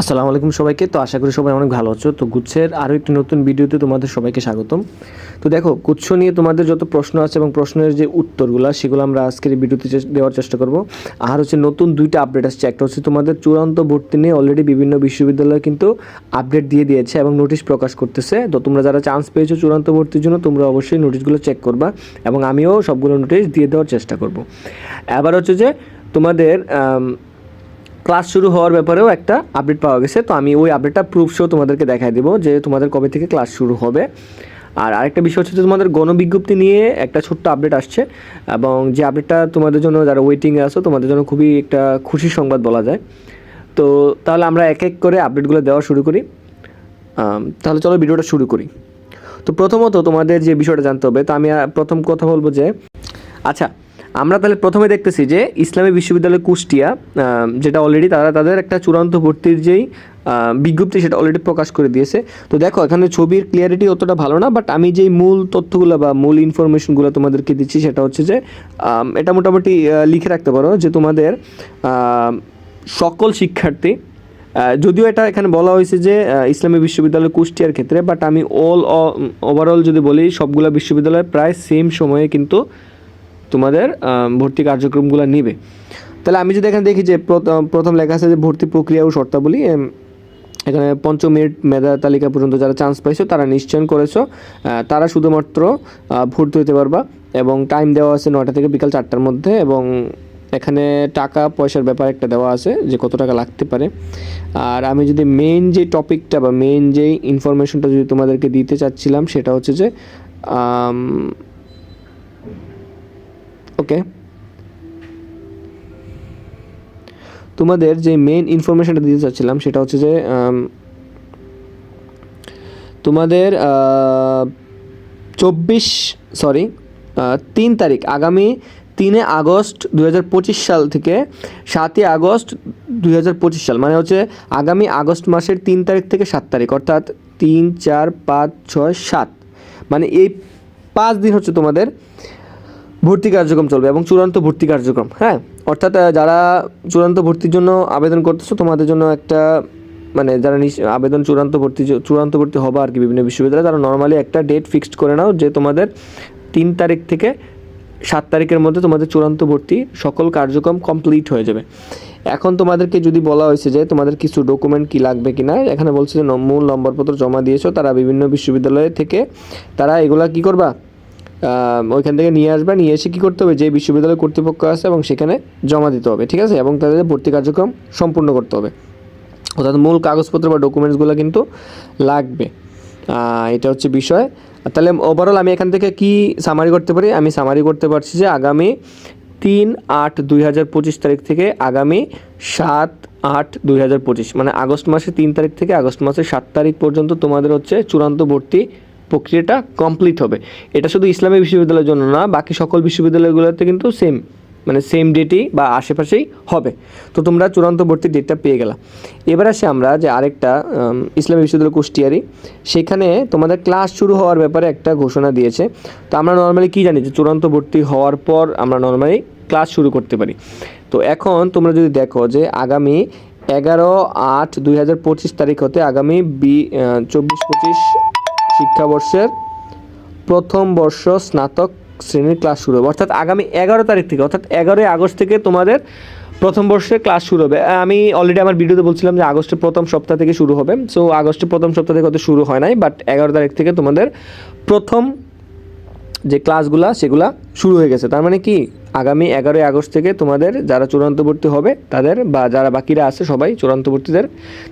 আসসালামু আলাইকুম সবাইকে। তো আশা করি সবাই অনেক ভালো আছো। তো গুচ্ছের আরও একটি নতুন ভিডিওতে তোমাদের সবাইকে স্বাগতম। তো দেখো গুচ্ছ নিয়ে তোমাদের যত প্রশ্ন আছে এবং প্রশ্নের যে উত্তরগুলো, সেগুলো আমরা আজকের ভিডিওতে দেওয়ার চেষ্টা করব। আর হচ্ছে নতুন দুইটা আপডেট আসছে। একটা হচ্ছে তোমাদের চূড়ান্ত ভর্তি নিয়ে অলরেডি বিভিন্ন বিশ্ববিদ্যালয় কিন্তু আপডেট দিয়ে দিয়েছে এবং নোটিশ প্রকাশ করতেছে। তো তোমরা যারা চান্স পেয়েছ চূড়ান্ত ভর্তির জন্য, তোমরা অবশ্যই নোটিশগুলো চেক করবা এবং আমিও সবগুলো নোটিশ দিয়ে দেওয়ার চেষ্টা করব। এবার হচ্ছে যে তোমাদের ক্লাস শুরু হওয়ার ব্যাপারেও একটা আপডেট পাওয়া গেছে। তো আমি ওই আপডেটটা প্রুফ শো তোমাদেরকে দেখাই দেবো যে তোমাদের কবে থেকে ক্লাস শুরু হবে। আর আরেকটা বিষয় হচ্ছে তোমাদের গণবিজ্ঞপ্তি নিয়ে একটা ছোট্ট আপডেট আসছে এবং যে আপডেটটা তোমাদের জন্য যারা ওয়েটিংয়ে আছো, তোমাদের জন্য খুবই একটা খুশির সংবাদ বলা যায়। তো তাহলে আমরা এক এক করে আপডেটগুলো দেওয়া শুরু করি। তাহলে চলো ভিডিওটা শুরু করি। তো প্রথমত তোমাদের যে বিষয়টা জানতে হবে, তো আমি প্রথম কথা বলব যে আচ্ছা আমরা তাহলে প্রথমে দেখতেছি যে ইসলামী বিশ্ববিদ্যালয় কুষ্টিয়া যেটা অলরেডি তারা তাদের একটা চূড়ান্ত ভর্তির যেই বিজ্ঞপ্তি সেটা অলরেডি প্রকাশ করে দিয়েছে। তো দেখো, এখানে ছবির ক্লিয়ারিটি অতটা ভালো না বাট আমি যেই মূল তথ্যগুলো বা মূল ইনফরমেশনগুলো তোমাদেরকে দিচ্ছি সেটা হচ্ছে যে এটা মোটামুটি লিখে রাখতে পারো যে তোমাদের সকল শিক্ষার্থী যদিও এটা এখানে বলা হয়েছে যে ইসলামী বিশ্ববিদ্যালয় কুষ্টিয়ার ক্ষেত্রে বাট আমি অল ওভারঅল যদি বলি, সবগুলো বিশ্ববিদ্যালয় প্রায় সেম সময়ে কিন্তু তোমাদের ভর্তি কার্যক্রমগুলো নিবে। তাহলে আমি যদি এখানে দেখি যে প্রথম লেখা আছে যে ভর্তি প্রক্রিয়া ও শর্তাবলী এখানে পঞ্চম মেরিট মেধা তালিকা পর্যন্ত যারা চান্স পাইছো, তারা নিশ্চয়ন করেছ। তারা শুধুমাত্র ভর্তি হতে পারবা এবং টাইম দেওয়া আছে নয়টা থেকে বিকাল চারটার মধ্যে এবং এখানে টাকা, পয়সার ব্যাপার একটা দেওয়া আছে যে কত টাকা লাগতে পারে। আর আমি যদি মেইন যে টপিকটা বা মেইন যে ইনফরমেশনটা যদি তোমাদেরকে দিতে চাচ্ছিলাম, সেটা হচ্ছে যে ওকে তোমাদের যে মেন ইনফরমেশনটা দিতে চাচ্ছিলাম, সেটা হচ্ছে যে তোমাদের চব্বিশ সরি তিন তারিখ, আগামী তিনে আগস্ট দু হাজার পঁচিশ সাল থেকে সাতই আগস্ট দু হাজার পঁচিশ সাল মানে হচ্ছে আগামী আগস্ট মাসের তিন তারিখ থেকে সাত তারিখ, অর্থাৎ তিন, চার, পাঁচ, ছয়, সাত। মানে এই পাঁচ দিন হচ্ছে তোমাদের ভর্তি কার্যক্রম চলবে এবং চূড়ান্ত ভর্তি কার্যক্রম হ্যাঁ? অর্থাৎ যারা চূড়ান্ত ভর্তির জন্য আবেদন করতেছো, তোমাদের জন্য একটা মানে যারা আবেদন চূড়ান্ত ভর্তি চূড়ান্ত ভর্তি হবে আর কি বিভিন্ন বিশ্ববিদ্যালয়ে, তারা নর্মালি একটা ডেট ফিক্সড করে নাও যে তোমাদের তিন তারিখ থেকে সাত তারিখের মধ্যে তোমাদের চূড়ান্ত ভর্তি সকল কার্যক্রম কমপ্লিট হয়ে যাবে। এখন তোমাদেরকে যদি বলা হয়েছে যে তোমাদের কিছু ডকুমেন্ট কি লাগবে কি না এখানে বলছে যে মূল নম্বরপত্র জমা দিয়েছ, তারা বিভিন্ন বিশ্ববিদ্যালয় থেকে, তারা এগুলা কি করবা? ওইখান থেকে নিয়ে আসবে, নিয়ে এসে কী করতে হবে? যে বিশ্ববিদ্যালয় কর্তৃপক্ষ আছে এবং সেখানে জমা দিতে হবে, ঠিক আছে? এবং তাদের ভর্তি কার্যক্রম সম্পূর্ণ করতে হবে। অর্থাৎ মূল কাগজপত্র বা ডকুমেন্টসগুলো কিন্তু লাগবে। এটা হচ্ছে বিষয়। তাহলে ওভারঅল আমি এখান থেকে কি সামারি করতে পারি? আমি সামারি করতে পারছি যে আগামী তিন আট দুই হাজার পঁচিশ তারিখ থেকে আগামী সাত আট দুই হাজার পঁচিশ মানে আগস্ট মাসের তিন তারিখ থেকে আগস্ট মাসের সাত তারিখ পর্যন্ত তোমাদের হচ্ছে চূড়ান্ত ভর্তি প্রক্রিয়াটা কমপ্লিট হবে। এটা শুধু ইসলামী বিশ্ববিদ্যালয়ের জন্য না, বাকি সকল বিশ্ববিদ্যালয়গুলোতে কিন্তু সেম মানে সেম ডেটেই বা আশেপাশেই হবে। তো তোমরা চূড়ান্ত ভর্তির ডেটটা পেয়ে গেলা। এবার আসি আমরা যে আরেকটা ইসলামী বিশ্ববিদ্যালয় কুষ্টিয়ারি। সেখানে তোমাদের ক্লাস শুরু হওয়ার ব্যাপারে একটা ঘোষণা দিয়েছে। তো আমরা নর্মালি কী জানি যে চূড়ান্ত ভর্তি হওয়ার পর আমরা নর্মালি ক্লাস শুরু করতে পারি। তো এখন তোমরা যদি দেখো যে আগামী এগারো আট দুই হাজার পঁচিশ তারিখ হতে আগামী বি চব্বিশ পঁচিশ শিক্ষাবর্ষের প্রথম বর্ষ স্নাতক শ্রেণির ক্লাস শুরু হবে। অর্থাৎ আগামী এগারো তারিখ থেকে, অর্থাৎ এগারোই আগস্ট থেকে তোমাদের প্রথম বর্ষে ক্লাস শুরু হবে। আমি অলরেডি আমার ভিডিওতে বলছিলাম যে আগস্টের প্রথম সপ্তাহ থেকে শুরু হবে। সো আগস্টের প্রথম সপ্তাহ থেকে হয়তো শুরু হয় নাই বাট এগারো তারিখ থেকে তোমাদের প্রথম যে ক্লাসগুলা, সেগুলা শুরু হয়ে গেছে। তার মানে কি? আগামী এগারোই আগস্ট থেকে তোমাদের যারা চূড়ান্ত ভর্তি হবে, তাদের বা যারা বাকিরা আছে সবাই চূড়ান্ত ভর্তিদের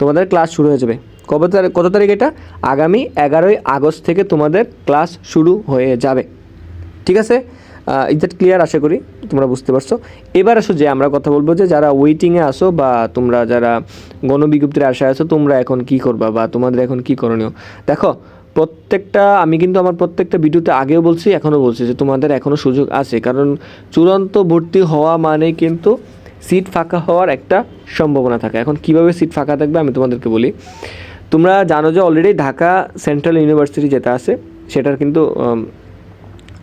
তোমাদের ক্লাস শুরু হয়ে যাবে। কবে কত তারিখ এটা? আগামী এগারোই আগস্ট থেকে তোমাদের ক্লাস শুরু হয়ে যাবে। ঠিক আছে? ইজাট ক্লিয়ার আশা করি তোমরা বুঝতে পারছ। এবার আসো যে আমরা কথা বলব যে যারা ওয়েটিংয়ে আসো বা তোমরা যারা গণবিজ্ঞপ্তির আশায় আছো, তোমরা এখন কি করবা বা তোমাদের এখন কি করণীয়? দেখো প্রত্যেকটা, আমি কিন্তু আমার প্রত্যেকটা ভিডিওতে আগেও বলছি, এখনও বলছি যে তোমাদের এখনও সুযোগ আছে। কারণ চূড়ান্ত ভর্তি হওয়া মানে কিন্তু সিট ফাঁকা হওয়ার একটা সম্ভাবনা থাকে। এখন কীভাবে সিট ফাঁকা থাকবে আমি তোমাদেরকে বলি। তোমরা জানো যে অলরেডি ঢাকা সেন্ট্রাল ইউনিভার্সিটি যেটা আছে, সেটার কিন্তু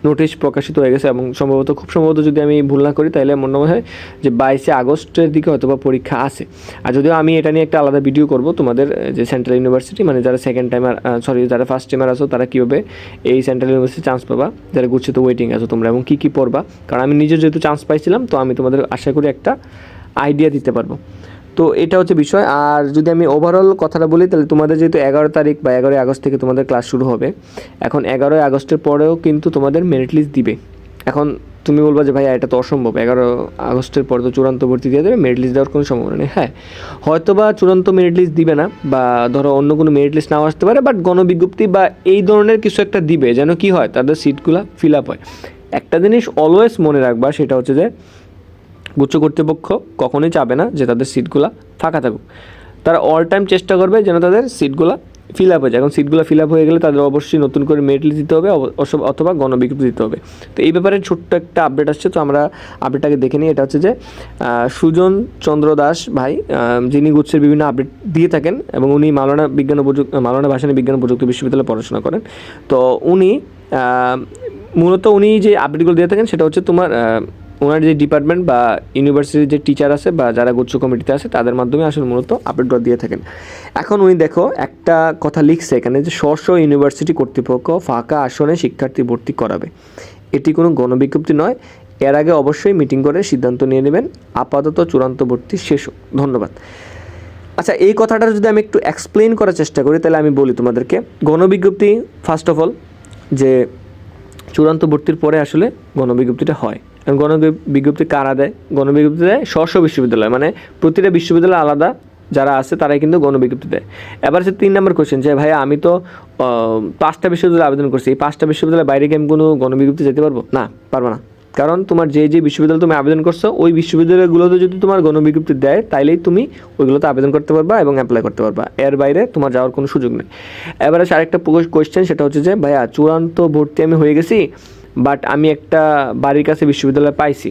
নোটিশ প্রকাশিত হয়ে গেছে এবং সম্ভবত খুব সম্ভবত যদি আমি ভুল না করি, তাহলে মনে হয় যে বাইশে আগস্টের দিকে হয়তো বা পরীক্ষা আছে। আর যদিও আমি এটা নিয়ে একটা আলাদা ভিডিও করব তোমাদের যে সেন্ট্রাল ইউনিভার্সিটি মানে যারা সেকেন্ড টাইমার সরি যারা ফার্স্ট টাইমার আছো, তারা কীভাবে এই সেন্ট্রাল ইউনিভার্সিটি চান্স পাবা, যারা গুচ্ছিত ওয়েটিং আছো তোমরা, এবং কী কী পড়বা। কারণ আমি নিজে যেহেতু চান্স পাইছিলাম, তো আমি তোমাদের আশা করি একটা আইডিয়া দিতে পারব। তো এটা হচ্ছে বিষয়। আর যদি আমি ওভারঅল কথাটা বলি, তাহলে তোমাদের যেহেতু এগারো তারিখ বা এগারোই আগস্ট থেকে তোমাদের ক্লাস শুরু হবে, এখন এগারোই আগস্টের পরেও কিন্তু তোমাদের মেরিট লিস্ট দিবে। এখন তুমি বলবা যে ভাই এটা তো অসম্ভব, এগারো আগস্টের পর তো চূড়ান্ত ভর্তি দিয়ে দেবে মেরিট লিস্ট দেওয়ার কোনো সম্ভাবনা নেই। হ্যাঁ হয়তো বা চূড়ান্ত মেরিট লিস্ট দিবে না, বা ধরো অন্য কোনো মেরিট লিস্ট নাও আসতে পারে বাট গণবিজ্ঞপ্তি বা এই ধরনের কিছু একটা দিবে, যেন কি হয়, তাদের সিটগুলো ফিল আপ হয়। একটা জিনিস অলওয়েজ মনে রাখবা, সেটা হচ্ছে যে গুচ্ছ কর্তৃপক্ষ কখনোই চাবে না যে তাদের সিটগুলো ফাঁকা থাকুক। তারা অল টাইম চেষ্টা করবে যেন তাদের সিটগুলো ফিল আপ হয়ে যায়। এখন সিটগুলো ফিল আপ হয়ে গেলে তাদের অবশ্যই নতুন করে লিস্ট দিতে হবে অথবা গণবিজ্ঞপ্তি দিতে হবে। তো এই ব্যাপারে ছোট্ট একটা আপডেট আসছে। তো আমরা আপডেটটাকে দেখে নিই। এটা হচ্ছে যে সুজন চন্দ্র দাস ভাই যিনি গুচ্ছের বিভিন্ন আপডেট দিয়ে থাকেন এবং উনি মাওলানা বিজ্ঞান প্রযুক্তি মাওলানা ভাসানী বিজ্ঞান প্রযুক্তি বিশ্ববিদ্যালয়ে পড়াশোনা করেন। তো উনি মূলত উনি যে আপডেটগুলো দিয়ে থাকেন সেটা হচ্ছে তোমার ওনার যে ডিপার্টমেন্ট বা ইউনিভার্সিটির যে টিচার আছে বা যারা গুচ্ছ কমিটিতে আছে, তাদের মাধ্যমে আসলে মূলত আপডেটগুলো দিয়ে থাকেন। এখন উনি দেখো, একটা কথা লিখছে এখানে যে স্ব স্ব ইউনিভার্সিটি কর্তৃপক্ষ ফাঁকা আসনে শিক্ষার্থী ভর্তি করাবে। এটি কোনো গণবিজ্ঞপ্তি নয়। এর আগে অবশ্যই মিটিং করে সিদ্ধান্ত নিয়ে নেবেন। আপাতত চূড়ান্ত ভর্তি শেষ ধন্যবাদ। আচ্ছা এই কথাটা যদি আমি একটু এক্সপ্লেন করার চেষ্টা করি, তাহলে আমি বলি তোমাদেরকে। গণবিজ্ঞপ্তি ফার্স্ট অফ অল যে চূড়ান্ত ভর্তির পরে আসলে গণবিজ্ঞপ্তিটা হয়। এবং গণবিজ্ঞপ্তি কারা দেয়? গণবিজ্ঞপ্তি দেয় স্ব স্ব বিশ্ববিদ্যালয়। মানে প্রতিটা বিশ্ববিদ্যালয় আলাদা, যারা আছে তারাই কিন্তু গণবিজ্ঞপ্তি দেয়। এবার হচ্ছে তিন নম্বর কোয়েশ্চেন যে, ভাইয়া, আমি তো পাঁচটা বিশ্ববিদ্যালয়ে আবেদন করছি। এই পাঁচটা বিশ্ববিদ্যালয়ের বাইরে কি আমি কোনো গণবিজ্ঞপ্তি যেতে পারব? না পারব না। কারণ তোমার যে যে বিশ্ববিদ্যালয় তুমি আবেদন করছ, ওই বিশ্ববিদ্যালয়গুলোতে যদি তোমার গণবিজ্ঞপ্তি দেয়, তাইলেই তুমি ওইগুলোতে আবেদন করতে পারবা এবং অ্যাপ্লাই করতে পারবা। এর বাইরে তোমার যাওয়ার কোনো সুযোগ নেই। এবারে আরেকটা কোয়েশ্চেন সেটা হচ্ছে যে, ভাইয়া, চূড়ান্ত ভর্তি আমি হয়ে গেছি বাট আমি একটা বাড়ির কাছে বিশ্ববিদ্যালয় পাইছি।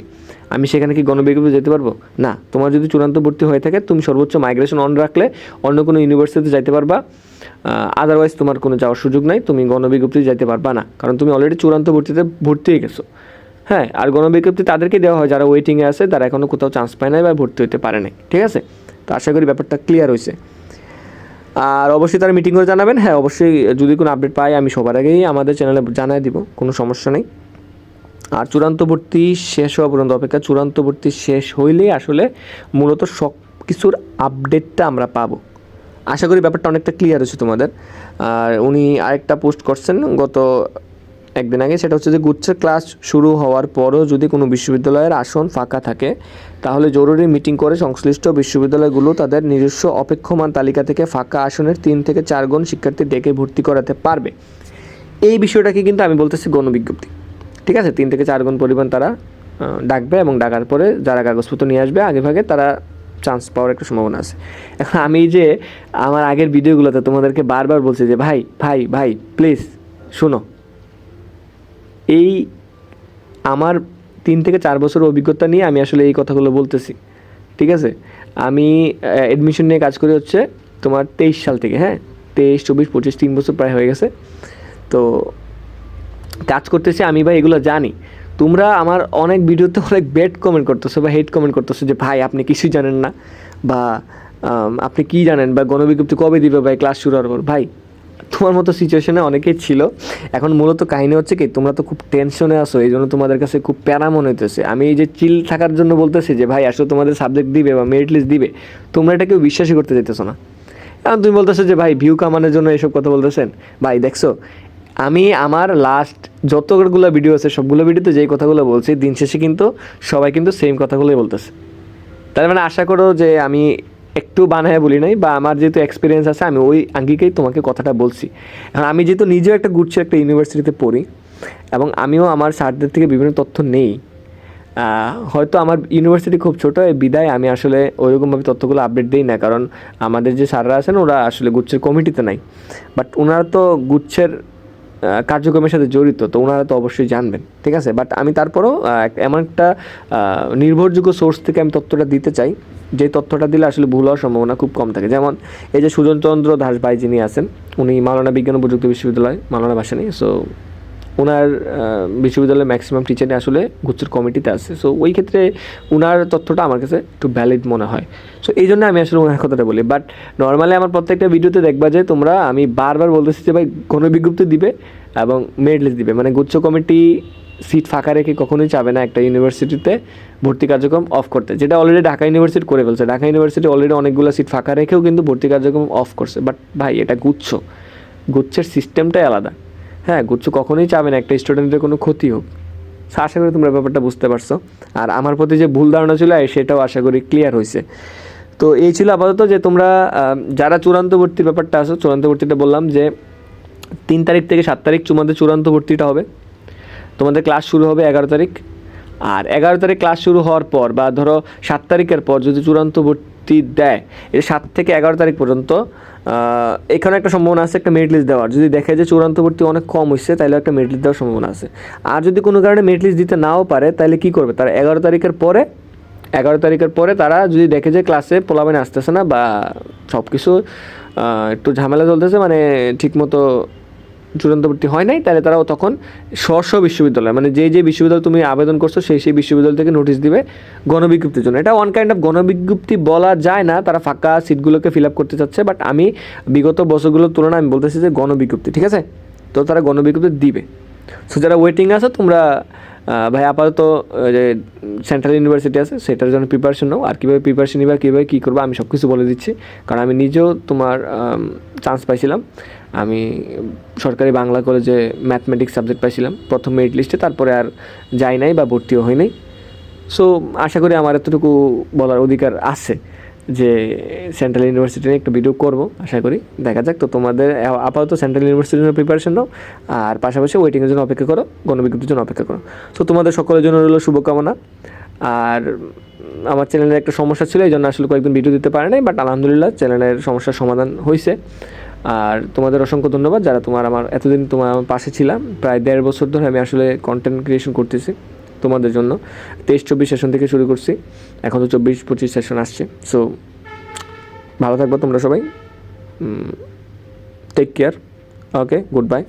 আমি সেখানে কি গণবিজ্ঞপ্তি যেতে পারব? না। তোমার যদি চূড়ান্ত ভর্তি হয়ে থাকে, তুমি সর্বোচ্চ মাইগ্রেশন অন রাখলে অন্য কোনো ইউনিভার্সিটিতে যাইতে পারবা। আদারওয়াইজ তোমার কোনো যাওয়ার সুযোগ নাই, তুমি গণবিজ্ঞপ্তি যাইতে পারবা না। কারণ তুমি অলরেডি চূড়ান্ত ভর্তিতে ভর্তি হয়ে গেছো। হ্যাঁ আর গণবিজ্ঞপ্তি তাদেরকে দেওয়া হয়, যারা ওয়েটিংয়ে আছে, তারা এখনও কোথাও চান্স পায় নাই বা ভর্তি হতে পারে নাই। ঠিক আছে? তো আশা করি ব্যাপারটা ক্লিয়ার হয়েছে আর অবশ্যই তারা মিটিং করে জানাবেন। হ্যাঁ অবশ্যই যদি কোনো আপডেট পাই, আমি সবার আগেই আমাদের চ্যানেলে জানাই দিব, কোনো সমস্যা নেই। আর চূড়ান্ত ভর্তি শেষ হওয়া পর্যন্ত অপেক্ষা চূড়ান্ত ভর্তি শেষ হইলেই আসলে মূলত সব কিছুর আপডেটটা আমরা পাবো। আশা করি ব্যাপারটা অনেকটা ক্লিয়ার হয়েছে তোমাদের। আর উনি আরেকটা পোস্ট করছেন, গত একদিন আগে, সেটা হচ্ছে যে গুচ্ছের ক্লাস শুরু হওয়ার পরও যদি কোনো বিশ্ববিদ্যালয়ের আসন ফাঁকা থাকে, তাহলে জরুরি মিটিং করে সংশ্লিষ্ট বিশ্ববিদ্যালয়গুলো তাদের নিজস্ব অপেক্ষমান তালিকা থেকে ফাঁকা আসনের তিন থেকে চার গুণ শিক্ষার্থী ডেকে ভর্তি করাতে পারবে। এই বিষয়টাকে কিন্তু আমি বলতেছি গণবিজ্ঞপ্তি। ঠিক আছে? তিন থেকে চার গুণ পরিমাণ তারা ডাকবে এবং ডাকার পরে যারা কাগজপত্র নিয়ে আসবে, আগে ভাগে তারা চান্স পাওয়ার একটা সম্ভাবনা আছে। এখন আমি যে আমার আগের ভিডিওগুলোতে তোমাদেরকে বারবার বলছি যে, ভাই ভাই ভাই প্লিজ শোনো। এই আমার তিন থেকে চার বছর অভিজ্ঞতা নিয়ে আমি আসলে এই কথাগুলো বলতেছি। ঠিক আছে? আমি অ্যাডমিশন নিয়ে কাজ করি হচ্ছে তোমার তেইশ সাল থেকে হ্যাঁ? তেইশ, চব্বিশ, পঁচিশ, তিন বছর প্রায় হয়ে গেছে। তো কাজ করতেছি আমি ভাই, এগুলো জানি। তোমরা আমার অনেক ভিডিওতে অনেক বেড কমেন্ট করতেছো বা হেড কমেন্ট করতেছো যে, ভাই, আপনি কিছুই জানেন না। বা আপনি কি জানেন? বা, গণবিজ্ঞপ্তি কবে দিবে ভাই? ক্লাস শুরু হওয়ার পর। ভাই তোমার মতো সিচুয়েশনে অনেকেই ছিল। এখন মূলত কাহিনী হচ্ছে কি, তোমরা তো খুব টেনশনে আসো এই জন্য তোমাদের কাছে খুব প্যারা মনে হইতেছে। আমি এই যে চিল থাকার জন্য বলতেছি যে, ভাই, আসলে তোমাদের সাবজেক্ট দিবে বা মেরিট লিস্ট দিবে, তোমরা এটা কেউ বিশ্বাসই করতে যেতেছো না। এখন তুমি বলতেছো যে, ভাই ভিউ কামানোর জন্য এসব কথা বলতেছেন? ভাই, দেখছ, আমি আমার লাস্ট যতগুলো ভিডিও আছে, সবগুলো ভিডিওতে যেই কথাগুলো বলছি, দিন শেষে কিন্তু সবাই কিন্তু সেম কথাগুলোই বলতেছে। তার মানে আশা করো যে, আমি একটু বানায় বলি নাই, বা আমার যেহেতু এক্সপিরিয়েন্স আছে, আমি ওই আঙ্গিকেই তোমাকে কথাটা বলছি। এখন আমি যেহেতু নিজেও একটা গুচ্ছের একটা ইউনিভার্সিটিতে পড়ি, এবং আমিও আমার স্যারদের থেকে বিভিন্ন তথ্য নেই হয়তো আমার ইউনিভার্সিটি খুব ছোটো বিদায় আমি আসলে ওইরকমভাবে তথ্যগুলো আপডেট দিই না, কারণ আমাদের যে স্যাররা আছেন, ওরা আসলে গুচ্ছের কমিটিতে নাই। বাট ওনারা তো গুচ্ছের কার্যক্রমের সাথে জড়িত, তো ওনারা তো অবশ্যই জানবেন, ঠিক আছে? বাট আমি তারপরও এমন একটা নির্ভরযোগ্য সোর্স থেকে আমি তথ্যটা দিতে চাই যে তথ্যটা দিলে আসলে ভুল হওয়ার সম্ভাবনা খুব কম থাকে। যেমন এই যে সুজনচন্দ্র দাস ভাই যিনি আছেন, উনি মাওলানা বিজ্ঞান ও প্রযুক্তি বিশ্ববিদ্যালয় মাওলানা ভাসানি। সো ওনার বিশ্ববিদ্যালয়ের ম্যাক্সিমাম টিচারই আসলে গুচ্ছের কমিটিতে আছে। সো ওই ক্ষেত্রে ওনার তথ্যটা আমার কাছে একটু ভ্যালিড মনে হয়। সো এই জন্য আমি আসলে ওনার কথাটা বলি। বাট নর্মালি আমার প্রত্যেকটা ভিডিওতে দেখবা যে তোমরা, আমি বারবার বলতেছি যে ভাই কোনো বিজ্ঞপ্তি দিবে এবং মেরিট লিস্ট দিবে। মানে গুচ্ছ কমিটি সিট ফাঁকা রেখে কখনোই চাবে না একটা ইউনিভার্সিটিতে ভর্তি কার্যক্রম অফ করতে, যেটা অলরেডি ঢাকা ইউনিভার্সিটি করে ফেলছে। ঢাকা ইউনিভার্সিটি অলরেডি অনেকগুলো সিট ফাঁকা রেখেও কিন্তু ভর্তি কার্যক্রম অফ করছে। বাট ভাই, এটা গুচ্ছ। গুচ্ছের সিস্টেমটাই আলাদা। হ্যাঁ গুচ্ছ কখনোই চাবে না, একটা স্টুডেন্টের কোনো ক্ষতি হোক। আশা করি তোমরা ব্যাপারটা বুঝতে পারছ। আর আমার প্রতি যে ভুল ধারণা ছিল সেটাও আশা করি ক্লিয়ার হয়েছে তো এই ছিল আপাতত যে তোমরা যারা চূড়ান্ত ভর্তির ব্যাপারটা আসো চূড়ান্ত ভর্তিটা বললাম যে তিন তারিখ থেকে সাত তারিখ তোমাদের চূড়ান্ত ভর্তিটা হবে। তোমাদের ক্লাস শুরু হবে এগারো তারিখ। আর এগারো তারিখ ক্লাস শুরু হওয়ার পর বা ধরো সাত তারিখের পর যদি চূড়ান্ত ভর্তি দেয়, এই সাত থেকে এগারো তারিখ পর্যন্ত এখানে একটা সম্ভাবনা আছে একটা মেরিট লিস্ট দেওয়ার। যদি দেখে যে চূড়ান্ত ভর্তি অনেক কম হচ্ছে তাহলে একটা মেরিট লিস্ট দেওয়ার সম্ভাবনা আছে। আর যদি কোনো কারণে মেরিট লিস্ট দিতে নাও পারে তাহলে কি করবে? তারা এগারো তারিখের পরে, এগারো তারিখের পরে তারা যদি দেখে যে ক্লাসে পোলাবেন আসতেছে না বা সব কিছু একটু ঝামেলা চলতেছে মানে ঠিকমতো চূড়ান্ত ভর্তি হয় নাই, তাহলে তারাও তখন স্ব বিশ্ববিদ্যালয় মানে যে যে বিশ্ববিদ্যালয় তুমি আবেদন করছ, সেই সেই বিশ্ববিদ্যালয় থেকে নোটিশ দিবে গণবিজ্ঞপ্তির জন্য। এটা ওয়ান কাইন্ড অফ গণবিজ্ঞপ্তি বলা যায় না, তারা ফাঁকা সিটগুলোকে ফিল আপ করতে চাচ্ছে বাট আমি বিগত বছরগুলোর তুলনায় আমি বলতেছি যে গণবিজ্ঞপ্তি, ঠিক আছে? তো তারা গণবিজ্ঞপ্তি দিবে। সো যারা ওয়েটিং আছে, তোমরা ভাই আপাতত যে সেন্ট্রাল ইউনিভার্সিটি আছে, সেটার জন্য প্রিপারেশন নাও। আর কীভাবে প্রিপারেশন নিবা কীভাবে কী করব, আমি সব কিছু বলে দিচ্ছি। কারণ আমি নিজেও তোমার চান্স পাইছিলাম। আমি সরকারি বাংলা কলেজে ম্যাথমেটিক্স সাবজেক্ট পাইছিলাম, প্রথম মেরিট লিস্টে তারপরে আর যাই নাই বা ভর্তিও হই নাই। সো আশা করি আমার এতটুকু বলার অধিকার আছে যে সেন্ট্রাল ইউনিভার্সিটি নিয়ে একটা ভিডিও করব, আশা করি। দেখা যাক, তো তোমাদের আপাতত সেন্ট্রাল ইউনিভার্সিটির জন্য প্রিপারেশন নাও, আর পাশাপাশি ওয়েটিংয়ের জন্য অপেক্ষা করো, গণবিজ্ঞপ্তির জন্য অপেক্ষা করো। তো তোমাদের সকলের জন্য রইল শুভকামনা। আর আমার চ্যানেলের একটা সমস্যা ছিল এই জন্য আসলে কয়েকদিন ভিডিও দিতে পারে নাই বাট আলহামদুলিল্লাহ চ্যানেলের সমস্যার সমাধান হয়েছে আর তোমাদের অসংখ্য ধন্যবাদ যারা তোমার আমার, এতদিন তোমার আমার পাশে ছিলাম প্রায় দেড় বছর ধরে আমি আসলে কন্টেন্ট ক্রিয়েশন করতেছি তোমাদের জন্য। তেইশ চব্বিশ সেশন থেকে শুরু করছি। এখন তো চব্বিশ পঁচিশ সেশন আসছে। সো ভালো থাকব তোমরা সবাই। Take care okay good bye